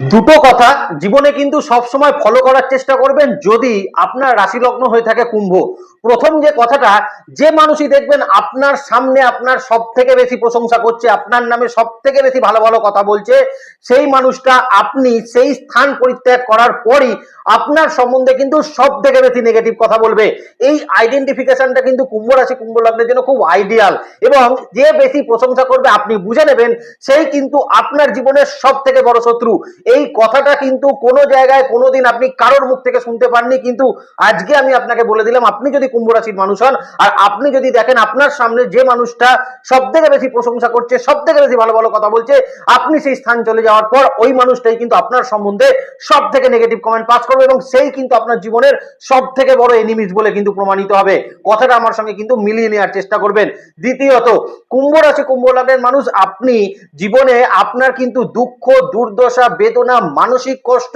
দুটো কথা জীবনে কিন্তু সব সময় ফলো করার চেষ্টা করবেন যদি আপনার রাশি লগ্ন হয়ে থাকে কুম্ভ। প্রথম যে কথাটা, যে মানুষই দেখবেন আপনার সামনে আপনার সব থেকে বেশি প্রশংসা করছে, আপনার নামে সব থেকে বেশি ভালো ভালো কথা বলছে, সেই মানুষটা আপনি সেই স্থান পরিত্যাগ করার পরই আপনার সম্বন্ধে কিন্তু সব থেকে বেশি নেগেটিভ কথা বলবে। এই আইডেন্টিফিকেশনটা কিন্তু কুম্ভ রাশি, কুম্ভ লগ্নের জন্য খুব আইডিয়াল এবং যে বেশি প্রশংসা করবে, আপনি বুঝে নেবেন, সেই কিন্তু আপনার জীবনের সব থেকে বড় শত্রু। এই কথাটা কিন্তু কোনো জায়গায় কোনোদিন আপনি কারোর মুখ থেকে শুনতে পাননি, কিন্তু আজকে আমি আপনাকে বলে দিলাম, আপনি যদি কুম্ভ রাশির মানুষ হন, আর আপনি যদি দেখেন আপনার সামনে যে মানুষটা সব থেকে বেশি প্রশংসা করছে সব থেকে বেশি ভালো ভালো কথা বলছে, আপনি সেই স্থান চলে যাওয়ার পর ওই মানুষটাই কিন্তু আপনার সম্বন্ধে সব থেকে নেগেটিভ কমেন্ট পাস করবে। এবং সেই কিন্তু আপনার জীবনের সব থেকে বড় এনিমিস বলে কিন্তু প্রমাণিত হবে। কথাটা আমার সঙ্গে কিন্তু মিলিয়ে নেওয়ার চেষ্টা করবেন। দ্বিতীয়ত, কুম্ভ রাশি কুম্ভ লগ্নের মানুষ, আপনি জীবনে আপনার কিন্তু দুঃখ, দুর্দশা, বেদনা, মানসিক কষ্ট,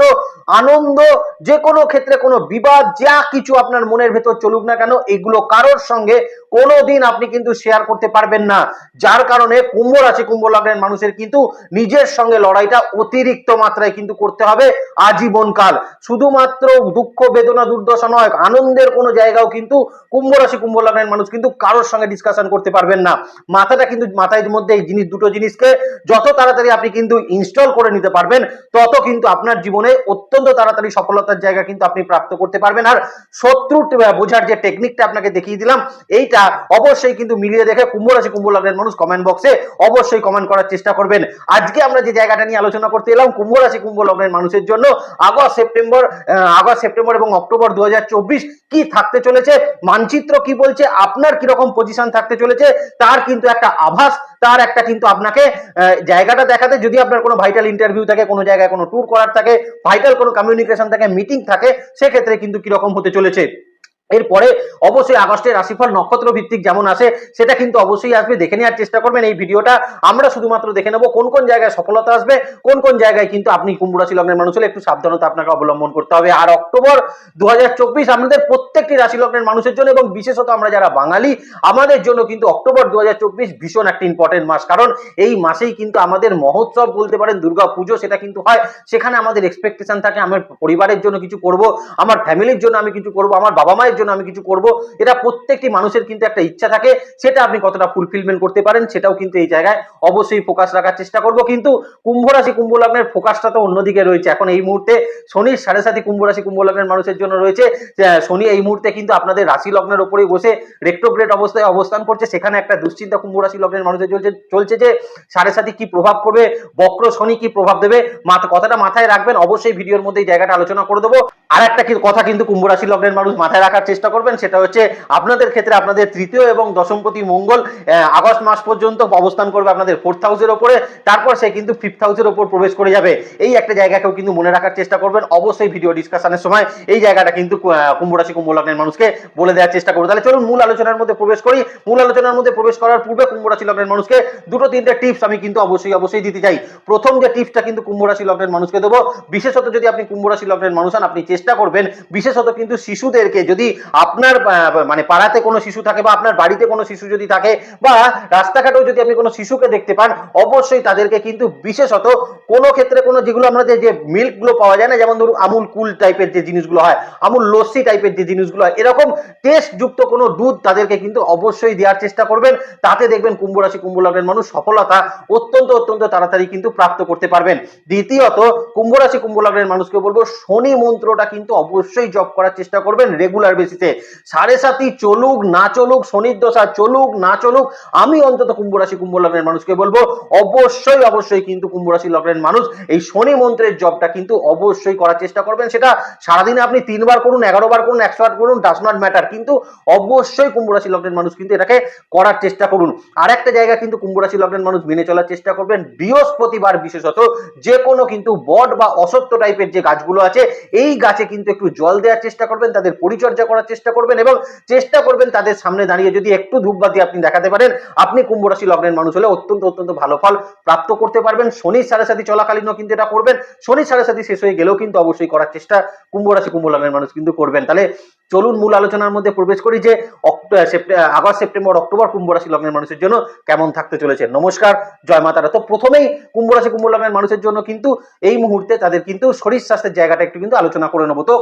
আনন্দ যে কোনো ক্ষেত্রে কোনো বিবাদ, যা কিছু আপনার মনের ভেতর চলুক না কেন, এগুলো কারোর সঙ্গে কোনোদিন আপনি কিন্তু শেয়ার করতে পারবেন না। যার কারণে কুম্ভ রাশি, কুম্ভ লগ্নের মানুষের কিন্তু নিজের সঙ্গে লড়াইটা অতিরিক্ত মাত্রায় কিন্তু করতে হবে আজীবনকাল শুধুমাত্র দুঃখ, বেদনা, দুর্দশা নয়, আনন্দের কোনো জায়গাও কিন্তু কুম্ভ রাশি, কুম্ভ লগ্নের মানুষ কিন্তু কারোর সঙ্গে ডিসকাশন করতে পারবেন না। মাথাটা কিন্তু, মাথায় মধ্যে এই জিনিস, দুটো জিনিসকে যত তাড়াতাড়ি আপনি কিন্তু ইনস্টল করে নিতে পারবেন, তত কিন্তু আপনার জীবনে অত্যন্ত তাড়াতাড়ি সফলতার জায়গা কিন্তু আপনি প্রাপ্ত করতে পারবেন। আর শত্রু বোঝার যে টেকনিকটা আপনাকে দেখিয়ে দিলাম, এইটা অবশ্যই কিন্তু মিলিয়ে দেখে কুম্ভ রাশি, কুম্ভ লগ্নের মানুষ কমেন্ট বক্সে অবশ্যই কমেন্ট করার চেষ্টা করবেন। আজকে আমরা যে জায়গাটা নিয়ে আলোচনা করতে এলাম, কুম্ভ রাশি, কুম্ভ লগ্নের মানুষের জন্য আগস্ট, সেপ্টেম্বর আগস্ট, সেপ্টেম্বর এবং অক্টোবর দু কি থাকতে চলেছে, মানচিত্র কি বলছে, আপনার কীরকম পজিশন থাকতে চলেছে, তার কিন্তু একটা আভাস, তার একটা কিন্তু আপনাকে জায়গাটা দেখাতে যদি আপনার কোনো ভাইটাল ইন্টারভিউ থাকে, কোনো জায়গায় কোনো ট্যুর করার থাকে ভাইটাল কোনো কমিউনিকেশন থাকে মিটিং থাকে, সেক্ষেত্রে কিন্তু কীরকম হতে চলেছে। এরপরে অবশ্যই আগস্টের রাশিফল নক্ষত্র ভিত্তিক যেমন আসে, সেটা কিন্তু অবশ্যই আসবে। দেখে নেওয়ার চেষ্টা করবেন এই ভিডিওটা। আমরা শুধুমাত্র দেখে নেব কোন কোন জায়গায় সফলতা আসবে, কোন কোন জায়গায় কিন্তু আপনি কুম্ভ রাশি লগ্নের মানুষ হলে একটু সাবধানতা আপনাকে অবলম্বন করতে হবে। আর অক্টোবর দু হাজার চব্বিশ আমাদের প্রত্যেকটি রাশি লগ্নের মানুষের জন্য এবং বিশেষত আমরা যারা বাঙালি, আমাদের জন্য কিন্তু অক্টোবর দু হাজার চব্বিশ ভীষণ একটা ইম্পর্টেন্ট মাস। কারণ এই মাসেই কিন্তু আমাদের মহোৎসব বলতে পারেন, দুর্গা পুজো সেটা কিন্তু হয়। সেখানে আমাদের এক্সপেকটেশন থাকে আমার পরিবারের জন্য কিছু করব, আমার ফ্যামিলির জন্য আমি কিছু করব, আমার বাবা মায়ের জন্য আমি কিছু করব। এটা প্রত্যেকটি মানুষের কিন্তু একটা ইচ্ছা থাকে, সেটা আপনি কতটা ফুলফিলমেন্ট করতে পারেন সেটাও কিন্তু এই জায়গায় অবশ্যই ফোকাস রাখার চেষ্টা করব। কিন্তু কুম্ভ রাশি, কুম্ভ লগ্নের ফোকাসটা তো অন্যদিকে রয়েছে। এখন এই মুহূর্তে শনির সাড়ে সাথে কুম্ভ রাশি, কুম্ভ লগ্নের মানুষের জন্য রয়েছে। শনি এই মুহূর্তে কিন্তু আপনাদের রাশি লগ্নের উপরেই বসে রেক্টোগ্রেড অবস্থায় অবস্থান করছে। সেখানে একটা দুশ্চিন্তা কুম্ভ রাশি লগ্নের মানুষের চলছে চলছে যে, সাড়ে সাথে কি প্রভাব করবে? বক্র শনি কি প্রভাব দেবে? কথাটা মাথায় রাখবেন। অবশ্যই ভিডিওর মধ্যে এই জায়গাটা আলোচনা করে দেবো। আর একটা কথা কিন্তু কুম্ভ রাশি লগ্নের মানুষ মাথায় রাখার চেষ্টা করবেন সেটা হচ্ছে আপনাদের ক্ষেত্রে আপনাদের তৃতীয় এবং দশমপতি মঙ্গল আগস্ট মাস পর্যন্ত অবস্থান করবে আপনাদের ফোর্থ হাউসের ওপরে তারপর সে কিন্তু ফিফথ হাউসের ওপর প্রবেশ করে যাবে। এই একটা জায়গাকেও কিন্তু মনে রাখার চেষ্টা করবেন। অবশ্যই ভিডিও ডিসকাশনের সময় এই জায়গাটা কিন্তু আহ, কুম্ভ লগ্নের মানুষকে বলে দেওয়ার চেষ্টা করব তাহলে চলুন মূল আলোচনার মধ্যে প্রবেশ করি। মূল আলোচনার মধ্যে প্রবেশ করার পূর্বে কুম্ভ রাশি লগ্নের মানুষকে দুটো তিনটে টিপস আমি কিন্তু অবশ্যই অবশ্যই দিতে চাই। প্রথম যে টিপসটা কিন্তু কুম্ভ রাশি লগ্নের মানুষকে দেবো বিশেষত যদি আপনি কুম্ভ রাশি লগ্নের মানুষ হন আপনি চেষ্টা করবেন বিশেষত কিন্তু শিশুদেরকে যদি আপনার মানে পাড়াতে কোনো শিশু থাকে বা আপনার বাড়িতে কোনো শিশু যদি থাকে বা রাস্তাঘাটেও যদি আপনি কোনো শিশুকে দেখতে পান, অবশ্যই তাদেরকে কিন্তু বিশেষত কোনো ক্ষেত্রে কোনো যেগুলো আমরা যে- মিল্কগুলো পাওয়া যায় না, যেমন ধরুন আমুল কুল টাইপের যে জিনিসগুলো হয়, আমুল লস্যি টাইপের যে জিনিসগুলো হয়, এরকম টেস্ট যুক্ত কোনো দুধ তাদেরকে কিন্তু অবশ্যই দেওয়ার চেষ্টা করবেন। তাতে দেখবেন কুম্ভ রাশি, কুম্ভ লগ্নের মানুষ সফলতা অত্যন্ত অত্যন্ত তাড়াতাড়ি কিন্তু প্রাপ্ত করতে পারবেন। দ্বিতীয়ত, কুম্ভ রাশি, কুম্ভ লগ্নের মানুষকে বলব, শনি মন্ত্রটা কিন্তু অবশ্যই জপ করার চেষ্টা করবেন রেগুলার বেসিসে সাড়ে সাতই চলুক, না চলুক, শনির দশা চলুক, না চলুক, আমি অন্তত কুম্ভ রাশি, কুম্ভ লগ্নের মানুষকে বলব, অবশ্যই অবশ্যই কিন্তু কুম্ভ রাশি লগ্নের মানুষ এই শনি মন্ত্রের জবটা কিন্তু অবশ্যই করার চেষ্টা করবেন। সেটা সারাদিনে আপনি তিনবার করুন এগারো বার করুন একশো আট করুন ডাস নট ম্যাটার কিন্তু অবশ্যই কুম্ভ রাশি লগ্নের মানুষ কিন্তু এটাকে করার চেষ্টা করুন। আর একটা জায়গা কিন্তু কুম্ভ রাশি লগ্নের মানুষ মেনে চলার চেষ্টা করবেন। বৃহস্পতিবার বিশেষত যে কোনো কিন্তু বট বা অসত্য টাইপের যে গাছগুলো আছে, এই গাছে কিন্তু একটু জল দেওয়ার চেষ্টা করবেন, তাদের পরিচর্যা করার চেষ্টা করবেন এবং চেষ্টা করবেন তাদের সামনে দাঁড়িয়ে যদি একটু ধূপবাতি আপনি দেখাতে পারেন, আপনি কুম্ভ রাশি লগ্নের মানুষ হলে অত্যন্ত অত্যন্ত ভালো ফল প্রাপ্ত করতে পারবেন। শনির সাড়ে সাথী চলাকালীনও কিন্তু এটা করবেন। শনির সাড়ে সাথী শেষ হয়ে গেলেও কিন্তু অবশ্যই করার চেষ্টা কুম্ভ রাশি কুম্ভ লগ্নের মানুষ কিন্তু করবেন। তাহলে চলুন মূল আলোচনার মধ্যে প্রবেশ করি যে আগস্ট, সেপ্টেম্বর, অক্টোবর কুম্ভ রাশি লগ্নের মানুষের জন্য কেমন থাকতে চলেছে। নমস্কার, জয় মাতারা তো প্রথমেই কুম্ভ রাশি কুম্ভ লগ্নের মানুষের জন্য কিন্তু এই মুহূর্তে তাদের কিন্তু শরীর স্বাস্থ্যের জায়গাটা একটু কিন্তু আলোচনা করে নেব। তো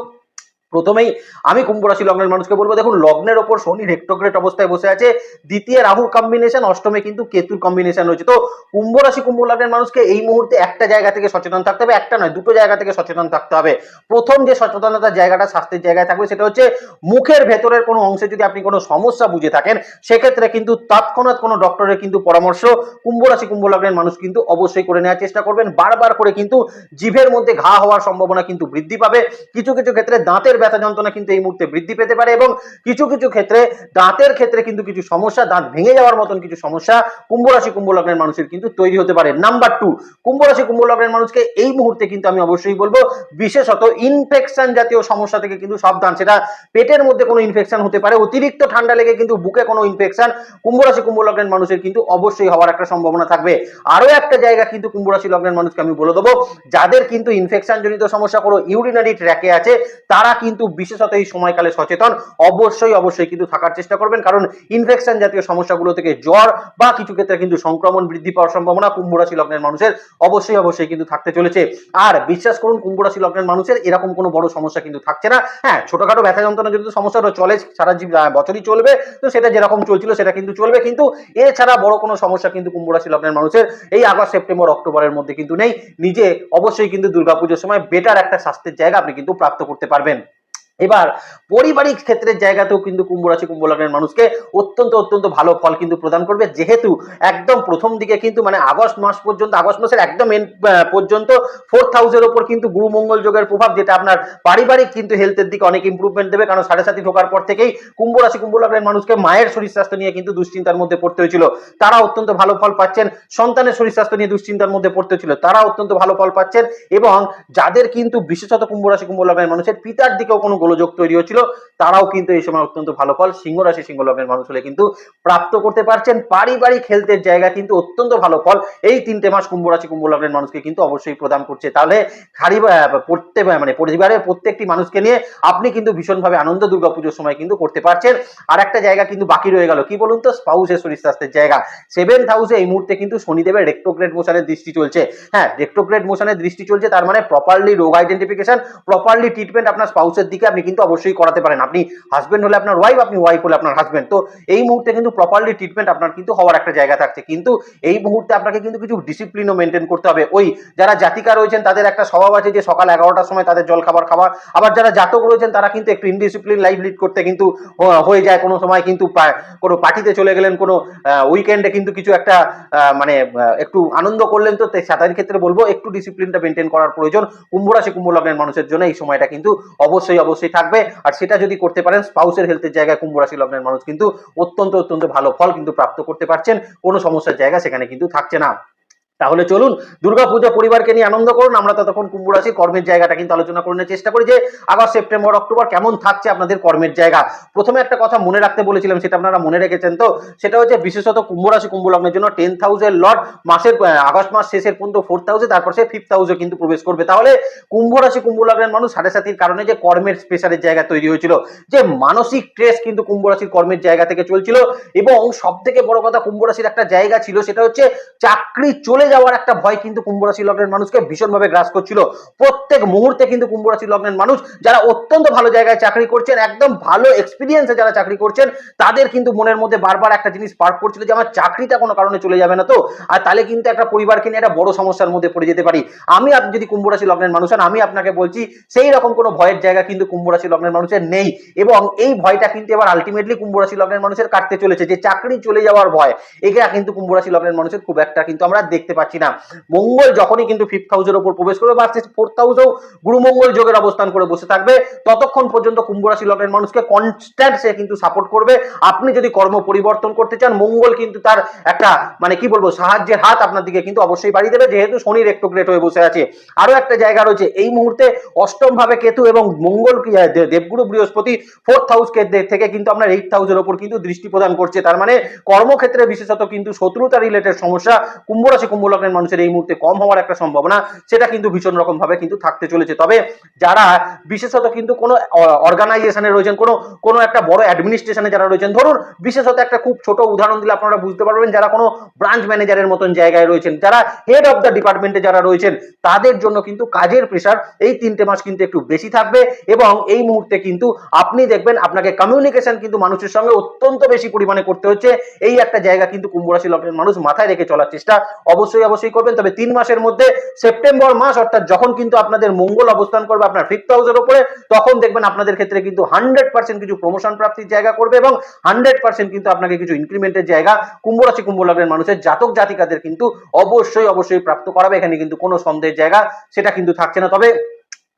প্রথমেই আমি কুম্ভ রাশি লগ্নের মানুষকে বলব, দেখুন, লগ্নের ওপর শনি রেক্টোগ্রেট অবস্থায় বসে আছে, দ্বিতীয় রাহুর কম্বিনেশন অষ্টমে কিন্তু কেতুর কম্বিনেশন রয়েছে। তো কুম্ভ রাশি, কুম্ভ লগ্নের মানুষকে এই মুহূর্তে একটা জায়গা থেকে সচেতন থাকতে হবে, একটা নয়, দুটো জায়গা থেকে সচেতন থাকতে হবে। প্রথম যে সচেতনতার জায়গাটা স্বাস্থ্যের জায়গায় থাকবে, সেটা হচ্ছে মুখের ভেতরের কোনো অংশে যদি আপনি কোনো সমস্যা বুঝে থাকেন, সেক্ষেত্রে কিন্তু তৎক্ষণাৎ কোনো ডক্টরের কিন্তু পরামর্শ কুম্ভ রাশি, কুম্ভ লগ্নের মানুষ কিন্তু অবশ্যই করে নেওয়ার চেষ্টা করবেন। বারবার করে কিন্তু জিভের মধ্যে ঘা হওয়ার সম্ভাবনা কিন্তু বৃদ্ধি পাবে। কিছু কিছু ক্ষেত্রে দাঁতের ব্যথা যন্ত্রণা কিন্তু এই মুহূর্তে বৃদ্ধি পেতে পারে এবং কিছু কিছু ক্ষেত্রে দাঁতের ক্ষেত্রে কিন্তু কিছু সমস্যা, দাঁত ভেঙে যাওয়ার মতন কিছু সমস্যা কুম্ভ রাশি কুম্ভ লগ্নের মানুষের কিন্তু তৈরি হতে পারে। নাম্বার টু কুম্ভ রাশি কুম্ভ লগ্নের মানুষকে এই মুহূর্তে কিন্তু আমি অবশ্যই বলব, বিশেষত ইনফেকশন জাতীয় সমস্যা থেকে কিন্তু সাবধান। সেটা পেটের মধ্যে কোনো ইনফেকশন হতে পারে, অতিরিক্ত ঠান্ডা লেগে কিন্তু বুকে কোনো ইনফেকশন কুম্ভ রাশি কুম্ভ লগ্নের মানুষের কিন্তু অবশ্যই হওয়ার একটা সম্ভাবনা থাকবে। আরও একটা জায়গা কিন্তু কুম্ভ রাশি লগ্নের মানুষকে আমি বলে দেবো, যাদের কিন্তু ইনফেকশন জনিত সমস্যা, কোনো ইউরিনারি ট্র্যাকে আছে, তারা কিন্তু বিশেষত এই সময়কালে সচেতন, অবশ্যই অবশ্যই কিন্তু থাকার চেষ্টা করবেন। কারণ ইনফেকশন জাতীয় সমস্যাগুলো থেকে জ্বর বা কিছু ক্ষেত্রে কিন্তু সংক্রমণ বৃদ্ধি পাওয়ার সম্ভাবনা কুম্ভ রাশি লগ্নের মানুষের অবশ্যই অবশ্যই কিন্তু থাকতে চলেছে। আর বিশ্বাস করুন কুম্ভ রাশি লগ্নের মানুষের এরকম কোনো বড় সমস্যা কিন্তু থাকছে না। হ্যাঁ ছোটখাটো ব্যথা যন্ত্রণা জনিত সমস্যা চলে, সারা বছরই চলবে। তো সেটা যেরকম চলছিল, সেটা কিন্তু চলবে। কিন্তু এছাড়া বড় কোনো সমস্যা কিন্তু কুম্ভ রাশি লগ্নের মানুষের এই আগস্ট, সেপ্টেম্বর, অক্টোবরের মধ্যে কিন্তু নেই। নিজে অবশ্যই কিন্তু দুর্গাপুজোর সময় বেটার একটা স্বাস্থ্যের জায়গা আপনি কিন্তু প্রাপ্ত করতে পারবেন। এবার পারিবারিক ক্ষেত্রের জায়গাতেও কিন্তু কুম্ভ রাশি কুম্ভ লগ্নের মানুষকে অত্যন্ত অত্যন্ত ভালো ফল কিন্তু প্রদান করবে। যেহেতু একদম প্রথম দিকে কিন্তু মানে আগস্ট মাস পর্যন্ত আগস্ট মাসের একদম আহ, পর্যন্ত ফোর্থ হাউসের ওপর কিন্তু গুরু মঙ্গল যোগের প্রভাব যেটা আপনার পারিবারিক কিন্তু হেলথের দিকে অনেক ইম্প্রুভমেন্ট দেবে। কারণ সাড়ে সাথে ঢোকার পর থেকেই কুম্ভ রাশি কুম্ভ লগ্নের মানুষকে মায়ের শরীর স্বাস্থ্য নিয়ে কিন্তু দুশ্চিন্তার মধ্যে পড়তে হয়েছিল। তারা অত্যন্ত ভালো ফল পাচ্ছেন সন্তানের শরীর স্বাস্থ্য নিয়ে দুশ্চিন্তার মধ্যে পড়তে হয়েছিল। তারা অত্যন্ত ভালো ফল পাচ্ছেন এবং যাদের কিন্তু বিশেষত কুম্ভ রাশি কুম্ভ লগ্নের মানুষের পিতার দিকেও কোনো গোলযোগ তৈরি হচ্ছিল তারাও কিন্তু এই সময় অত্যন্ত ভালো ফল সিংহ রাশি সিংহ লগ্নের মানুষ হলে কিন্তু প্রাপ্ত করতে পারছেন। পারিবারিক হেলথের জায়গা কিন্তু অত্যন্ত ভালো ফল, এই তিনটে মাস কুম্ভ রাশি কুম্ভ লগ্নের মানুষকে কিন্তু অবশ্যই প্রদান করছে। তাহলে খারি পড়তে মানে পরিবারের প্রত্যেকটি মানুষকে নিয়ে আপনি কিন্তু ভীষণভাবে আনন্দ দুর্গা পুজোর সময় কিন্তু করতে পারছেন। আর একটা জায়গা কিন্তু বাকি রয়ে গেল, কি বলুন তো? স্পাউসের শরীর স্বাস্থ্যের জায়গা। সেভেন্থ হাউসে এই মুহূর্তে কিন্তু শনিদেবের রেক্টোগ্রেড মোশনের দৃষ্টি চলছে। হ্যাঁ রেক্টোগ্রেড মোশনের দৃষ্টি চলছে, তার মানে প্রপারলি রোগ আইডেন্টিফিকেশন প্রপারলি ট্রিটমেন্ট আপনার স্পাউসের দিকে আপনি কিন্তু অবশ্যই করাতে পারেন। আপনি হাজবেন্ড হলে আপনার ওয়াইফ আপনি ওয়াইফ হলে আপনার হাজবেন্ড তো এই মুহূর্তে কিন্তু প্রপারলি ট্রিটমেন্ট আপনার কিন্তু হওয়ার একটা জায়গা থাকছে। কিন্তু এই মুহূর্তে আপনাকে কিন্তু কিছু ডিসিপ্লিনও মেনটেন করতে হবে। ওই যারা জাতিকা রয়েছেন, তাদের একটা স্বভাব আছে যে সকাল এগারোটার সময় তাদের জল খাবার খাবার আবার যারা জাতক রয়েছেন, তারা কিন্তু একটু ইনডিসিপ্লিন লাইফ লিড করতে কিন্তু হয়ে যায়। কোনো সময় কিন্তু কোনো পার্টিতে চলে গেলেন, কোনো উইকেন্ডে কিন্তু কিছু একটা মানে একটু আনন্দ করলেন, তো তাদের ক্ষেত্রে বলব, একটু ডিসিপ্লিনটা মেনটেন করার প্রয়োজন। কুম্ভ রাশি কুম্ভ লগ্নের মানুষের জন্য এই সময়টা কিন্তু অবশ্যই অবশ্যই থাকবে। আর সেটা যদি করতে পারেন, স্পাউসের হেলথের জায়গায় কুম্ভ রাশি লগ্নের মানুষ কিন্তু অত্যন্ত অত্যন্ত ভালো ফল কিন্তু প্রাপ্ত করতে পারছেন। কোনো সমস্যার জায়গা সেখানে কিন্তু থাকছে না। তাহলে চলুন দুর্গাপূজা পরিবারকে নিয়ে আনন্দ করুন। আমরা ততক্ষণ কুম্ভ রাশি কর্মের জায়গাটা কিন্তু আলোচনা করে চেষ্টা করি যে আগস্ট, সেপ্টেম্বর, অক্টোবর কেমন থাকছে আপনাদের কর্মের জায়গা। প্রথমে একটা কথা মনে রাখতে বলেছিলাম, সেটা আপনারা মনে রেখেছেন তো? সেটা হচ্ছে বিশেষত কুম্ভ রাশি, কুম্ভ লগ্নের জন্য টেন্থ হাউসের লট মাসের আগস্ট মাস শেষের পর্যন্ত ফোর্থ হাউসে তারপর সে ফিফথ হাউসে কিন্তু প্রবেশ করবে। তাহলে কুম্ভ রাশি, কুম্ভ লগ্নের মানুষ সাড়ে সাতির কারণে যে কর্মের স্পেশালের জায়গা তৈরি হয়েছিল, যে মানসিক ট্রেস কিন্তু কুম্ভ রাশির কর্মের জায়গা থেকে চলছিল এবং সব থেকে বড় কথা কুম্ভ রাশির একটা জায়গা ছিল, সেটা হচ্ছে চাকরি চলে যাওয়ার একটা ভয় কিন্তু কুম্ভ রাশি লগ্নের মানুষকে ভীষণভাবে গ্রাস করছিল। প্রত্যেক মুহূর্তে কিন্তু কুম্ভ রাশি লগ্নের মানুষ যারা অত্যন্ত ভালো জায়গায় চাকরি করছেন, একদম ভালো এক্সপিরিয়েন্সে যারা চাকরি করছেন, তাদের কিন্তু মনের মধ্যে বারবার একটা জিনিস পার্ক করছিল যে, আমার চাকরিটা কোনো কারণে চলে যাবে না তো? আর তাহলে কিন্তু একটা পরিবারকে নিয়ে একটা বড় সমস্যার মধ্যে পড়ে যেতে পারি। আমি আপনি যদি কুম্ভ রাশি লগ্নের মানুষ হন, আমি আপনাকে বলছি, সেই রকম কোনো ভয়ের জায়গা কিন্তু কুম্ভ রাশি লগ্নের মানুষের নেই। এবং এই ভয়টা কিন্তু এবার আলটিমেটলি কুম্ভ রাশি লগ্নের মানুষের কাটতে চলেছে, যে চাকরি চলে যাওয়ার ভয়। এটা কিন্তু কুম্ভ রাশি লগ্নের মানুষের খুব একটা কিন্তু আমরা দেখতে পাচ্ছি পাচ্ছি না। মঙ্গল যখনই কিন্তু ফিফথ হাউসের ওপর প্রবেশ করবে, বা ফোর্থ হাউসেও গুরুমঙ্গল যোগের অবস্থান করে বসে থাকবে। ততক্ষণ পর্যন্ত কুম্ভ রাশি লগ্নের মানুষকে কনস্ট্যান্ট সে কিন্তু সাপোর্ট করবে। আপনি যদি কর্ম পরিবর্তন করতে চান, মঙ্গল কিন্তু তার একটা মানে কি বলব, সাহায্যের হাত আপনার দিকে কিন্তু অবশ্যই বাড়িয়ে দেবে। যেহেতু শনি রেক্টোগ্রেট হয়ে বসে আছে। আরও একটা জায়গা রয়েছে, এই মুহূর্তে অষ্টম ভাবে কেতু এবং মঙ্গল দেবগুরু বৃহস্পতি ফোর্থ হাউস থেকে কিন্তু আপনার এইথ হাউসের ওপর কিন্তু দৃষ্টি প্রদান করছে। তার মানে কর্মক্ষেত্রে বিশেষত কিন্তু শত্রুতা রিলেটেড সমস্যা, কুম্ভ রাশি কুম্ভ লগ্নের মানুষের এই মুহূর্তে কম হওয়ার একটা সম্ভাবনা, সেটা কিন্তু ভীষণ রকম ভাবে কিন্তু থাকতে চলেছে। তবে যারা বিশেষত কিন্তু কোনো অর্গানাইজেশনে রয়েছেন, কোনো কোনো একটা বড় অ্যাডমিনিস্ট্রেশনে যারা রয়েছেন, ধরুন বিশেষত একটা খুব ছোট উদাহরণ দিলে আপনারা বুঝতে পারবেন, যারা কোনো ব্রাঞ্চ ম্যানেজারের মতন জায়গায় রয়েছেন, যারা হেড অফ দ্য ডিপার্টমেন্টে যারা রয়েছেন, তাদের জন্য কিন্তু কাজের প্রেশার এই তিনটে মাস কিন্তু একটু বেশি থাকবে এবং এই মুহূর্তে কিন্তু আপনি দেখবেন আপনাকে কমিউনিকেশন কিন্তু মানুষের সঙ্গে অত্যন্ত বেশি পরিমাণে করতে হচ্ছে। এই একটা জায়গা কিন্তু কুম্ভ রাশি লগ্নের মানুষ মাথায় রেখে চলার চেষ্টা অবশ্যই অবশ্যই করবেন। তবে তিন মাসের মধ্যে সেপ্টেম্বর মাস, অর্থাৎ যখন কিন্তু আপনাদের মঙ্গল অবস্থান করবে আপনার ফিফথ হাউসের উপরে, তখন দেখবেন আপনাদের ক্ষেত্রে কিন্তু হান্ড্রেড পার্সেন্ট কিছু প্রমোশন প্রাপ্তির জায়গা করবে এবং হান্ড্রেড পার্সেন্ট কিন্তু আপনাকে কিছু ইনক্রিমেন্টের জায়গা কুম্ভ রাশি কুম্ভ লগ্নের মানুষের জাতক, জাতিকাদের কিন্তু অবশ্যই অবশ্যই প্রাপ্ত করাবে। এখানে কিন্তু কোনো সন্দেহের জায়গা, সেটা কিন্তু থাকছে না। তবে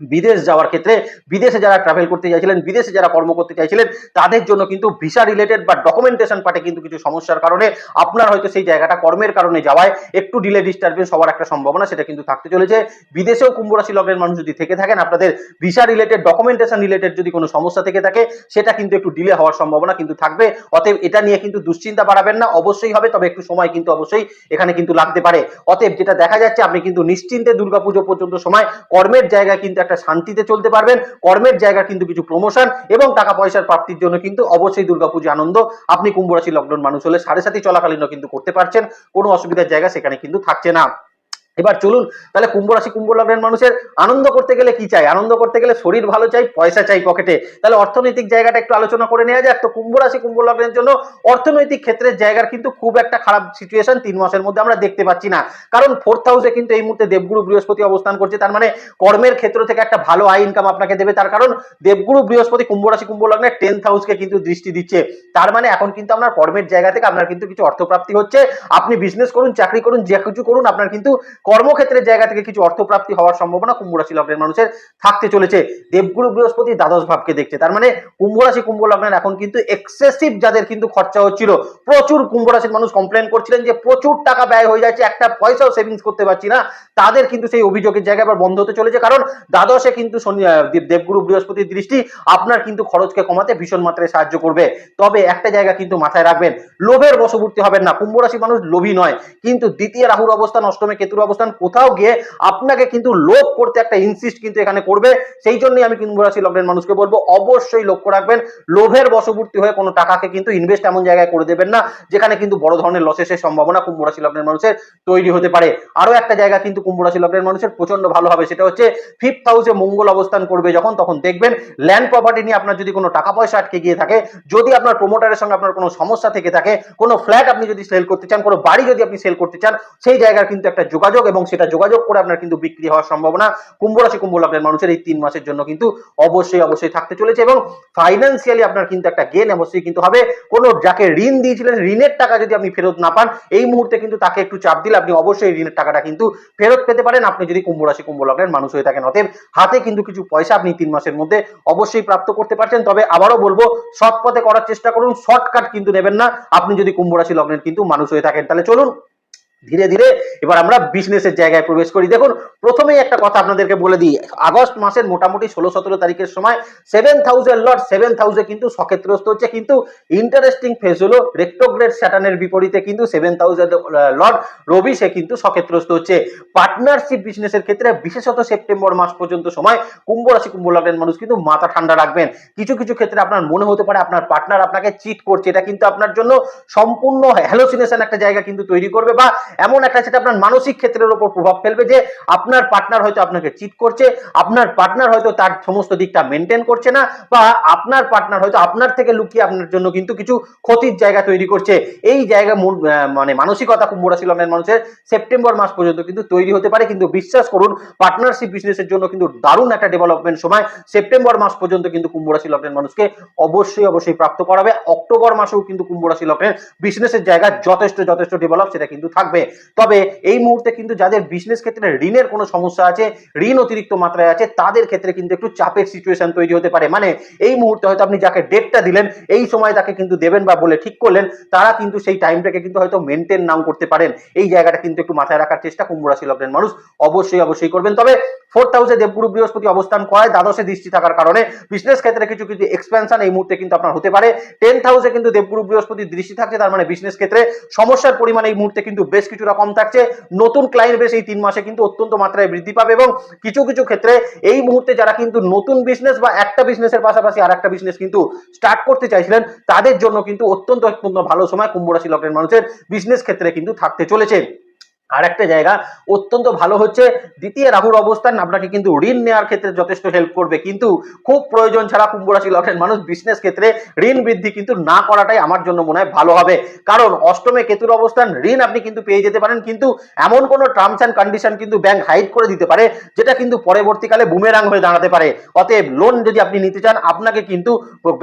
বিদেশ যাওয়ার ক্ষেত্রে বিদেশে যারা ট্রাভেল করতে চাইছিলেন, বিদেশে যারা কর্ম করতে চাইছিলেন, তাদের জন্য কিন্তু ভিসা রিলেটেড বা ডকুমেন্টেশন পার্টে কিন্তু কিছু সমস্যার কারণে আপনার হয়তো সেই জায়গাটা কর্মের কারণে যাওয়ায় একটু ডিলে ডিস্টারবেন্স হওয়ার একটা সম্ভাবনা সেটা কিন্তু থাকতে চলেছে। বিদেশেও কুম্ভ রাশি লগ্নের মানুষ যদি থেকে থাকেন, আপনাদের ভিসা রিলেটেড ডকুমেন্টেশন রিলেটেড যদি কোনো সমস্যা থেকে থাকে, সেটা কিন্তু একটু ডিলে হওয়ার সম্ভাবনা কিন্তু থাকবে। অতএব এটা নিয়ে কিন্তু দুশ্চিন্তা বাড়াবেন না, অবশ্যই হবে, তবে একটু সময় কিন্তু অবশ্যই এখানে কিন্তু লাগতে পারে। অতএব যেটা দেখা যাচ্ছে, আপনি কিন্তু নিশ্চিন্তে দুর্গাপুজো পর্যন্ত সময়, কর্মের জায়গায় কিন্তু একটা শান্তিতে চলতে পারবেন। কর্মের জায়গা কিন্তু কিছু প্রমোশন এবং টাকা পয়সার প্রাপ্তির জন্য কিন্তু অবশ্যই দুর্গাপুজো আনন্দ। আপনি কুম্ভরাশি লকডাউন মানুষ হলে সাড়ে সাথে চলাকালীনও কিন্তু করতে পারছেন। কোনো অসুবিধার জায়গা সেখানে কিন্তু থাকছে না। এবার চলুন, তাহলে কুম্ভ রাশি, কুম্ভ লগ্নের মানুষের আনন্দ করতে গেলে কি চাই? আনন্দ করতে গেলে শরীর ভালো চাই, পয়সা চাই পকেটে তাহলে অর্থনৈতিক জায়গাটা একটু আলোচনা করে নেওয়া যাক। তো কুম্ভ রাশি, কুম্ভ লগ্নের জন্য অর্থনৈতিক ক্ষেত্রের জায়গার কিন্তু খুব একটা খারাপ সিচুয়েশন তিন মাসের মধ্যে আমরা দেখতে পাচ্ছি না। কারণ ফোর্থ হাউসে কিন্তু এই মুহূর্তে দেবগুরু বৃহস্পতি অবস্থান করছে। তার মানে কর্মের ক্ষেত্র থেকে একটা ভালো আয় ইনকাম আপনাকে দেবে। তার কারণ দেবগুরু বৃহস্পতি, কুম্ভ রাশি, কুম্ভ লগ্নের টেন্থ হাউসকে কিন্তু দৃষ্টি দিচ্ছে। তার মানে এখন কিন্তু আপনার কর্মের জায়গা থেকে আপনার কিন্তু কিছু অর্থপ্রাপ্তি হচ্ছে। আপনি বিজনেস করুন, চাকরি করুন, যে কিছু করুন, আপনার কিন্তু কর্মক্ষেত্রের জায়গা থেকে কিছু অর্থপ্রাপ্তি হওয়ার সম্ভাবনা কুম্ভ রাশি লগ্নের মানুষের থাকতে চলেছে। দেবগুরু বৃহস্পতি দ্বাদশ ভাবকে দেখছে। তার মানে কুম্ভ রাশি, কুম্ভ লগ্নের এখন কিন্তু এক্সেসিভ যাদের কিন্তু খরচা হচ্ছিল। প্রচুর কুম্ভ রাশির মানুষ কমপ্লেন করছিলেন যে প্রচুর টাকা ব্যয় হয়ে যাচ্ছে, একটা পয়সাও সেভিংস করতে পারছি না। তাদের কিন্তু সেই অভিযোগের জায়গা এবার বন্ধ হতে চলেছে। কারণ দ্বাদশে কিন্তু দেবগুরু বৃহস্পতির দৃষ্টি আপনার কিন্তু খরচকে কমাতে ভীষণ মাত্রায় সাহায্য করবে। তবে একটা জায়গা কিন্তু মাথায় রাখবেন, লোভের বশবর্তী হবেন না। কুম্ভ রাশি মানুষ লোভী নয়। কিন্তু দ্বিতীয় রাহুর অবস্থান অষ্টমে কেতুর অবস্থান কোথাও গিয়ে আপনাকে কিন্তু লোভ করতে একটা ইনসিস্ট কিন্তু এখানে করবে। সেই জন্যই আমি কুম্ভ রাশি লগ্নের মানুষকে বলব, অবশ্যই লক্ষ্য রাখবেন, লোভের বশবর্তী হয়ে কোনো টাকাকে কিন্তু ইনভেস্ট এমন জায়গায় করে দেবেন না, যেখানে কিন্তু বড় ধরনের লসেসের সম্ভাবনা কুম্ভ রাশি লগ্নের মানুষের তৈরি হতে পারে। আরও একটা জায়গা কিন্তু কুম্ভ রাশি লগ্নের মানুষের প্রচণ্ড ভালো হবে, সেটা হচ্ছে ফিফথ হাউসে মঙ্গল অবস্থান করবে, যখন তখন দেখবেন ল্যান্ড প্রপার্টি নিয়ে আপনার যদি কোনো টাকা পয়সা আটকে গিয়ে থাকে, যদি আপনার প্রমোটারের সঙ্গে আপনার কোনো সমস্যা থেকে থাকে, কোনো ফ্ল্যাট আপনি যদি সেল করতে চান, কোনো বাড়ি যদি আপনি সেল করতে চান, সেই জায়গার কিন্তু একটা যোগাযোগ এবং সেটা যোগাযোগ করে আপনার কিন্তু বিক্রি হওয়ার সম্ভাবনা কুম্ভ রাশি, কুম্ভ লগ্নের মানুষের এই তিন মাসের জন্য কিন্তু অবশ্যই অবশ্যই থাকতে চলেছে এবং ফাইন্যান্সিয়ালি আপনার কিন্তু একটা গেন অবশ্যই কিন্তু হবে। কোনো যাকে ঋণ দিয়েছিলেন, ঋণের টাকা যদি আপনি ফেরত না পান, এই মুহূর্তে কিন্তু তাকে একটু চাপ দিলে আপনি অবশ্যই ঋণের টাকাটা কিন্তু ফেরত পেতে পারেন। আপনি যদি কুম্ভ রাশি, কুম্ভ লগ্নের মানুষ হয়ে থাকেন, অতএব হাতে কিন্তু কিছু পয়সা আপনি তিন মাসের মধ্যে অবশ্যই প্রাপ্ত করতে পারছেন। তবে আবারও বলব, সৎ পথে করার চেষ্টা করুন, শর্টকাট কিন্তু নেবেন না। আপনি যদি কুম্ভ রাশি, লগ্নের কিন্তু মানুষ হয়ে থাকেন, তাহলে চলুন ধীরে ধীরে এবার আমরা বিজনেসের জায়গায় প্রবেশ করি। দেখুন, প্রথমেই একটা কথা আপনাদেরকে বলে দিই, আগস্ট মাসের মোটামুটি ষোলো সতেরো তারিখের সময় seven thousand lot seven thousand কিন্তু সক্ষেত্রস্ত হচ্ছে, কিন্তু ইন্টারেস্টিং ফেজ হলো রেক্টোগ্রেড স্যাটানের বিপরীতে কিন্তু সেভেন থাউজেন্ড লট রবি সে কিন্তু সক্ষেত্রস্ত হচ্ছে। পার্টনারশিপ বিজনেসের ক্ষেত্রে বিশেষত সেপ্টেম্বর মাস পর্যন্ত সময় কুম্ভ রাশি, কুম্ভ লগ্নের মানুষ কিন্তু মাথা ঠান্ডা রাখবেন। কিছু কিছু ক্ষেত্রে আপনার মনে হতে পারে আপনার পার্টনার আপনাকে চিট করছে, এটা কিন্তু আপনার জন্য সম্পূর্ণ হ্যালোসিনেশন একটা জায়গা কিন্তু তৈরি করবে বা এমন একটা সেটা আপনার মানসিক ক্ষেত্রের উপর প্রভাব ফেলবে যে আপনার পার্টনার হয়তো আপনাকে চিট করছে, আপনার পার্টনার হয়তো তার সমস্ত দিকটা মেনটেন করছে না, বা আপনার পার্টনার হয়তো আপনার থেকে লুকিয়ে আপনার জন্য কিন্তু কিছু ক্ষতির জায়গা তৈরি করছে। এই জায়গা মানে মানসিকতা কুম্ভ রাশি লগ্নের মানুষের সেপ্টেম্বর মাস পর্যন্ত কিন্তু তৈরি হতে পারে। কিন্তু বিশ্বাস করুন পার্টনারশিপ বিজনেসের জন্য কিন্তু দারুণ একটা ডেভেলপমেন্ট সময় সেপ্টেম্বর মাস পর্যন্ত কিন্তু কুম্ভ রাশি লগ্নের মানুষকে অবশ্যই অবশ্যই প্রাপ্ত করাবে। অক্টোবর মাসেও কিন্তু কুম্ভ রাশি লগ্নের বিজনেসের জায়গা যথেষ্ট যথেষ্ট ডেভেলপ সেটা কিন্তু থাকবে। তবে এই মুহূর্তে কিন্তু যাদের বিজনেস ক্ষেত্রে ঋণের কোনো সমস্যা আছে, ঋণ অতিরিক্ত মাত্রায় আছে, তাদের ক্ষেত্রে কিন্তু একটু চাপের সিচুয়েশন তৈরি হতে পারে। মানে এই মুহূর্তে হয়তো আপনি যাকে ডেটটা দিলেন, এই সময় তাকে কিন্তু দেবেন বা বলে ঠিক করলেন, তারা কিন্তু সেই টাইমটাকে কিন্তু হয়তো মেনটেন নাও করতে পারেন। এই জায়গাটা কিন্তু একটু মাথায় রাখার চেষ্টা, কুম্ভ রাশি লগ্নের মানুষ অবশ্যই অবশ্যই করবেন। তবে ফোর্থ হাউসে দেবগুরু বৃহস্পতি অবস্থান করায় দ্বাদশে দৃষ্টি থাকার কারণে বিজনেস ক্ষেত্রে কিছু কিছু এক্সপেনশন এই মুহূর্তে কিন্তু আপনার হতে পারে। টেন্থ হাউসে কিন্তু দেবগুরু বৃহস্পতি দৃষ্টি থাকছে, তার মানে বিজনেস ক্ষেত্রে সমস্যার পরিমাণ এই মুহূর্তে কিন্তু বেশ কিছুটা কম থাকছে। নতুন ক্লায়েন্ট বেশ এই তিন মাসে কিন্তু অত্যন্ত মাত্রায় বৃদ্ধি পাবে এবং কিছু কিছু ক্ষেত্রে এই মুহূর্তে যারা কিন্তু নতুন বিজনেস বা একটা বিজনেসের পাশাপাশি আর একটা বিজনেস কিন্তু স্টার্ট করতে চাইছিলেন, তাদের জন্য কিন্তু অত্যন্ত অত্যন্ত ভালো সময় কুম্ভ রাশি লগ্নের মানুষের বিজনেস ক্ষেত্রে কিন্তু থাকতে চলেছে। আর একটা জায়গা, অত্যন্ত ভালো হচ্ছে। দ্বিতীয় রাহুর অবস্থান, আপনাকে কিন্তু ঋণ নেওয়ার ক্ষেত্রে যথেষ্ট হেল্প করবে। কিন্তু খুব প্রয়োজন ছাড়া কুম্ভ রাশি লগ্নের মানুষ বিজনেস ক্ষেত্রে ঋণ বৃদ্ধি কিন্তু না করাটাই আমার জন্য মনে হয় ভালো হবে। কারণ অষ্টমে কেতুর অবস্থান, ঋণ আপনি কিন্তু পেয়ে যেতে পারেন। কিন্তু এমন কোনো টার্মস অ্যান্ড কন্ডিশন কিন্তু ব্যাংক হাইড করে দিতে পারে, যেটা কিন্তু পরবর্তীকালে বুমেরাং হয়ে দাঁড়াতে পারে। অতএব লোন যদি আপনি নিতে চান, আপনাকে কিন্তু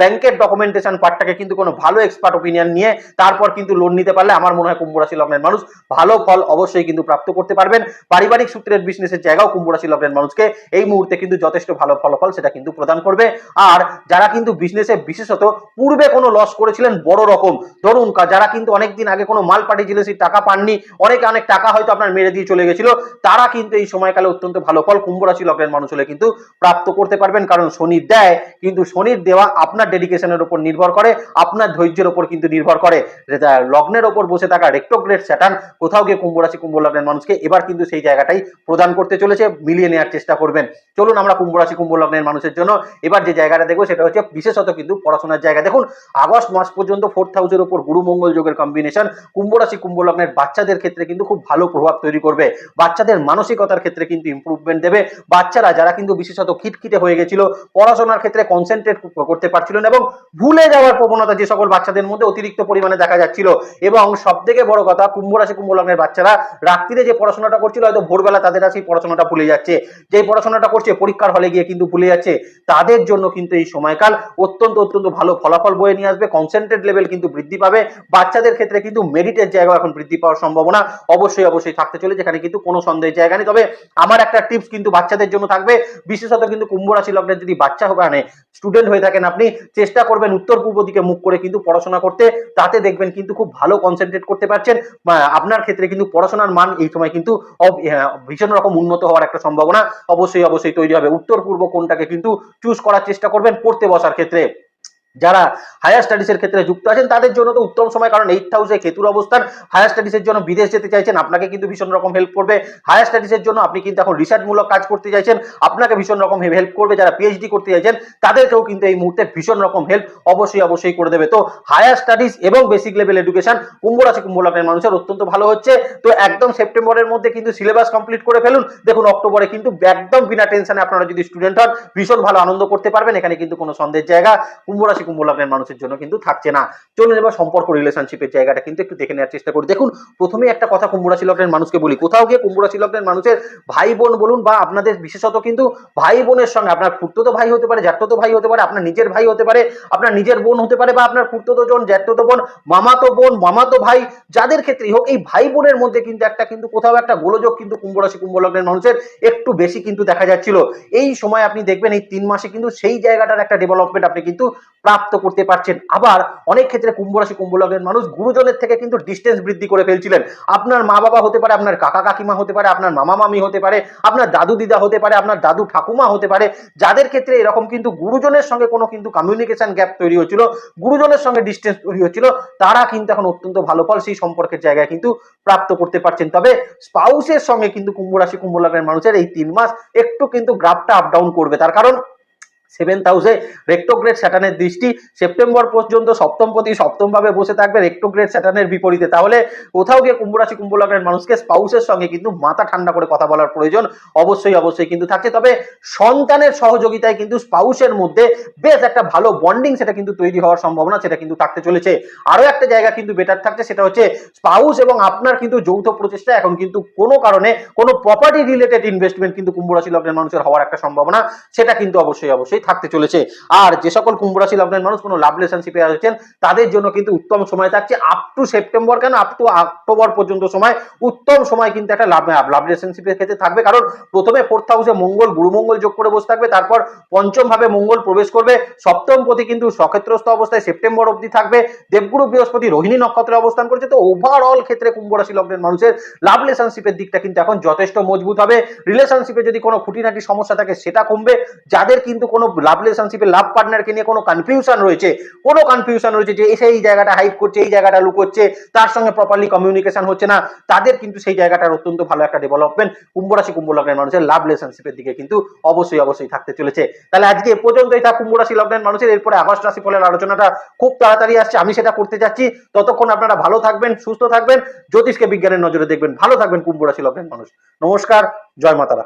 ব্যাংকের ডকুমেন্টেশন পার্টটাকে কিন্তু কোনো ভালো এক্সপার্ট ওপিনিয়ন নিয়ে তারপর কিন্তু লোন নিতে পারলে আমার মনে হয় কুম্ভ রাশি লগ্নের মানুষ ভালো ফল অবশ্যই কিন্তু প্রাপ্ত করতে পারবেন। পারিবারিক সূত্রের বিজনেসের জায়গাও কুম্ভ রাশি লগ্নের মানুষকে এই মুহূর্তে কিন্তু যথেষ্ট ভালো ফলাফল সেটা কিন্তু প্রদান করবে। আর যারা কিন্তু বিজনেসে বিশেষত পূর্বে কোনো লস করেছিলেন, বড় রকম। ধরুন যারা কিন্তু অনেকদিন আগে কোনো মাল পাটি জিনিসের টাকা পাননি, অনেকে অনেক টাকা হয়তো আপনার মেরে দিয়ে চলে গেছিল, তারা কিন্তু এই সময়কালে অত্যন্ত ভালো ফল কুম্ভ রাশি লগ্নের মানুষ হলে কিন্তু প্রাপ্ত করতে পারবেন। কারণ শনি দেয়, কিন্তু শনির দেওয়া আপনার ডেডিকেশনের উপর নির্ভর করে, আপনার ধৈর্যের উপর কিন্তু নির্ভর করে। লগ্নের ওপর বসে থাকা রেক্টোগ্রেড স্যাটার্ন কোথাও গিয়ে কুম্ভ রাশি কুম্ভ লগ্নের মানুষকে এবার কিন্তু সেই জায়গাটাই প্রদান করতে চলেছে, মিলিয়ে নেওয়ার চেষ্টা করবেন। চলুন আমরা কুম্ভ রাশি, কুম্ভ লগ্নের মানুষের জন্য এবার যে জায়গাটা দেখব সেটা হচ্ছে বিশেষত কিন্তু পড়াশোনার জায়গা। দেখুন, আগস্ট মাস পর্যন্ত ফোর্থ হাউসের উপর গুরু মঙ্গল যোগের কম্বিনেশন কুম্ভ রাশি, কুম্ভ লগ্নের বাচ্চাদের ক্ষেত্রে কিন্তু খুব ভালো প্রভাব তৈরি করবে। বাচ্চাদের মানসিকতার ক্ষেত্রে কিন্তু ইম্প্রুভমেন্ট দেবে। বাচ্চারা যারা কিন্তু বিশেষত খিটখিটে হয়ে গেছিল, পড়াশোনার ক্ষেত্রে কনসেন্ট্রেট করতে পারছিল না এবং ভুলে যাওয়ার প্রবণতা যে সকল বাচ্চাদের মধ্যে অতিরিক্ত পরিমাণে দেখা যাচ্ছিল। এবং সব থেকে বড় কথা, কুম্ভ রাশি, কুম্ভ লগ্নের বাচ্চারা রাত্রিরে যে পড়াশোনাটা করছিল, হয়তো ভোরবেলা তাদের সেই পড়াশোনাটা ভুলে যাচ্ছে। যেই পড়াশোনাটা করছে, পরীক্ষার হলে গিয়ে কিন্তু ভুলে যাচ্ছে। তাদের জন্য কিন্তু এই সময়কাল অত্যন্ত অত্যন্ত ভালো ফলাফল বয়ে নিয়ে আসবে। কনসেন্ট্রেট লেভেল কিন্তু বৃদ্ধি পাবে। বাচ্চাদের ক্ষেত্রে কিন্তু মেরিটের জায়গা এখন বৃদ্ধি পাওয়ার সম্ভাবনা অবশ্যই অবশ্যই থাকতে চলে যেখানে কিন্তু কোনো সন্দেহের জায়গা নেই। তবে আমার একটা টিপস কিন্তু বাচ্চাদের জন্য থাকবে। বিশেষত কিন্তু কুম্ভ রাশি লগ্নের যদি বাচ্চা মানে স্টুডেন্ট হয়ে থাকেন আপনি, চেষ্টা করবেন উত্তর পূর্ব দিকে মুখ করে কিন্তু পড়াশোনা করতে। তাতে দেখবেন কিন্তু খুব ভালো কনসেন্ট্রেট করতে পারছেন। আপনার ক্ষেত্রে কিন্তু পড়াশোনার মান এই সময় কিন্তু ভীষণ রকম উন্নত হওয়ার একটা সম্ভাবনা অবশ্যই অবশ্যই তৈরি হবে। উত্তর পূর্ব কোনটাকে কিন্তু চুজ করার চেষ্টা করবেন পড়তে বসার ক্ষেত্রে। যারা হায়ার স্টাডিজের ক্ষেত্রে যুক্ত আছেন, তাদের জন্য তো উত্তম সময়, কারণ এইট হাউসে কেতুর অবস্থান। হায়ার স্টাডিজের জন্য বিদেশ যেতে চাইছেন, আপনাকে কিন্তু ভীষণ রকম হেল্প করবে। হায়ার স্টাডিজের জন্য আপনি কিন্তু এখন রিসার্চ মূলক কাজ করতে চাইছেন, আপনাকে ভীষণ রকম হেল্প করবে যারা পিএইচডি করতে চাইছেন, তাদেরকেও কিন্তু এই মুহূর্তে ভীষণ রকম হেল্প অবশ্যই অবশ্যই করে দেবে। তো হায়ার স্টাডিজ এবং বেসিক লেভেল এডুকেশন কুম্ভ রাশি কুম্ভ লগ্নের মানুষের অত্যন্ত ভালো হচ্ছে। তো একদম সেপ্টেম্বরের মধ্যে কিন্তু সিলেবাস কমপ্লিট করে ফেলুন। দেখুন, অক্টোবরে কিন্তু একদম বিনা টেনশনে আপনারা যদি স্টুডেন্ট হন, ভীষণ ভালো আনন্দ করতে পারবেন, এখানে কিন্তু কোনো সন্দেহের জায়গা। কুম্ভ রাশি কুম্ভ লগ্নের মানুষের জন্য কিন্তু থাকছে না। চলুন এবার সম্পর্ক রিলেশনশিপের জায়গাটা কিন্তু একটু দেখে নেওয়ার চেষ্টা করি। দেখুন প্রথমে একটা কথা কুম্ভ রাশি লগ্নের মানুষকে বলি। কোথাও গিয়ে কুম্ভ রাশি লগ্নের মানুষের ভাই বোন বলুন বা আপনাদের বিশেষত কিন্তু ভাই বোনের সঙ্গে, আপনার ফুটতো ভাই হতে পারে, জ্যাঠতো ভাই হতে পারে, আপনার নিজের ভাই হতে পারে, আপনার নিজের বোন হতে পারে বা আপনার ফুটতো জন, জ্যাঠতো বোন, মামাতো বোন, মামাতো ভাই, যাদের ক্ষেত্রেই হোক, এই ভাই বোনের মধ্যে কিন্তু একটা কিন্তু কোথাও একটা গোলযোগ কিন্তু কুম্ভ রাশি কুম্ভ লগ্নের মানুষের একটু বেশি কিন্তু দেখা যাচ্ছিল। এই সময় আপনি দেখবেন এই তিন মাসে কিন্তু সেই জায়গাটার একটা ডেভেলপমেন্ট আপনি কিন্তু প্রাপ্ত করতে পারছেন। আবার অনেক ক্ষেত্রে কুম্ভ রাশি, কুম্ভ লগ্নের মানুষ গুরুজনের থেকে কিন্তু ডিস্টেন্স বৃদ্ধি করে ফেলছিলেন। আপনার মা বাবা হতে পারে, আপনার কাকা কাকিমা হতে পারে, আপনার মামা মামি হতে পারে, আপনার দাদু দিদা হতে পারে, আপনার দাদু ঠাকুমা হতে পারে, যাদের ক্ষেত্রে এরকম কিন্তু গুরুজনের সঙ্গে কোনো কিন্তু কমিউনিকেশন গ্যাপ তৈরি হচ্ছিল, গুরুজনের সঙ্গে ডিস্টেন্স তৈরি হচ্ছিল, তারা কিন্তু এখন অত্যন্ত ভালো ফল সেই সম্পর্কের জায়গায় কিন্তু প্রাপ্ত করতে পারছেন। তবে স্পাউসের সঙ্গে কিন্তু কুম্ভ রাশি, কুম্ভ লগ্নের মানুষের এই তিন মাস একটু কিন্তু গ্রাফটা আপ ডাউন করবে। তার কারণ সেভেন্থ হাউসে রেক্টোগ্রেড স্যাটানের দৃষ্টি সেপ্টেম্বর পর্যন্ত সপ্তম ভাবে বসে থাকবে রেক্টোগ্রেড স্যাটানের বিপরীতে। তাহলে কোথাও গিয়ে কুম্ভ রাশি, কুম্ভ লগ্নের মানুষকে স্পাউসের সঙ্গে কিন্তু মাথা ঠান্ডা করে কথা বলার প্রয়োজন অবশ্যই অবশ্যই কিন্তু থাকছে। তবে সন্তানের সহযোগিতায় কিন্তু স্পাউসের মধ্যে বেশ একটা ভালো বন্ডিং সেটা কিন্তু তৈরি হওয়ার সম্ভাবনা সেটা কিন্তু থাকতে চলেছে। আরও একটা জায়গা কিন্তু বেটার থাকছে, সেটা হচ্ছে স্পাউস এবং আপনার কিন্তু যৌথ প্রচেষ্টা এখন কিন্তু কোনো কারণে কোনো প্রপার্টি রিলেটেড ইনভেস্টমেন্ট কিন্তু কুম্ভ রাশি, লগ্নের মানুষের হওয়ার একটা সম্ভাবনা, সেটা কিন্তু অবশ্যই অবশ্যই। থাকতে চলেছে। আর যে সকল কুম্ভ রাশি লগ্নের মানুষ কোনো লাভ রিলেশনশিপে আছেন তাদের জন্য কিন্তু উত্তম সময় থাকছে আপ টু সেপ্টেম্বর কেন? আপ টু অক্টোবর পর্যন্ত সময়। উত্তম সময় কিন্তু একটা লাভ লাভ রিলেশনশিপের ক্ষেত্রে থাকবে। কারণ প্রথমে ফোর্থ হাউসে মঙ্গল, গুরু মঙ্গল যোগ করে বসে থাকবে। তারপর পঞ্চম ভাবে মঙ্গল প্রবেশ করবে। সপ্তম পতি কিন্তু সক্ষেত্রস্থ অবস্থায় সেপ্টেম্বর অবধি থাকবে। দেবগুরু, বৃহস্পতি, রোহিণী নক্ষত্রে অবস্থান করছে। তো ওভারঅল ক্ষেত্রে কুম্ভ রাশি লগ্নের মানুষের লাভ রিলেশনশিপের দিকটা কিন্তু এখন যথেষ্ট মজবুত হবে। রিলেশনশিপে যদি কোনো খুঁটিনাটি সমস্যা থাকে, সেটা কমবে। যাদের কিন্তু কোনো লাভ রিলেশনশিপে লাভ পার্টনারকে নিয়ে কোনো কনফিউশন রয়েছে, কোনো কনফিউশন রয়েছে যে এসে এই জায়গাটা হাইড করছে, এই জায়গাটা লুকোচ্ছে তার সঙ্গে প্রপারলি কমিউনিকেশন হচ্ছে না, তাদের কিন্তু সেই জায়গাটার অত্যন্ত ভালো একটা ডেভেলপমেন্ট কুম্ভ রাশি, কুম্ভ লগ্নের মানুষের লাভ রিলেশনশিপের দিকে কিন্তু অবশ্যই অবশ্যই থাকতে চলেছে। তাহলে আজকে এ পর্যন্তই থাক কুম্ভ রাশি, লগ্নের মানুষের, এরপরে আগস্ট রাশি ফলের আলোচনাটা খুব তাড়াতাড়ি আসছে, আমি সেটা করতে যাচ্ছি। ততক্ষণ আপনারা ভালো থাকবেন, সুস্থ থাকবেন, জ্যোতিষকে বিজ্ঞানের নজরে দেখবেন, ভালো থাকবেন কুম্ভ রাশি, লগ্নের মানুষ। নমস্কার, জয় মাতারা।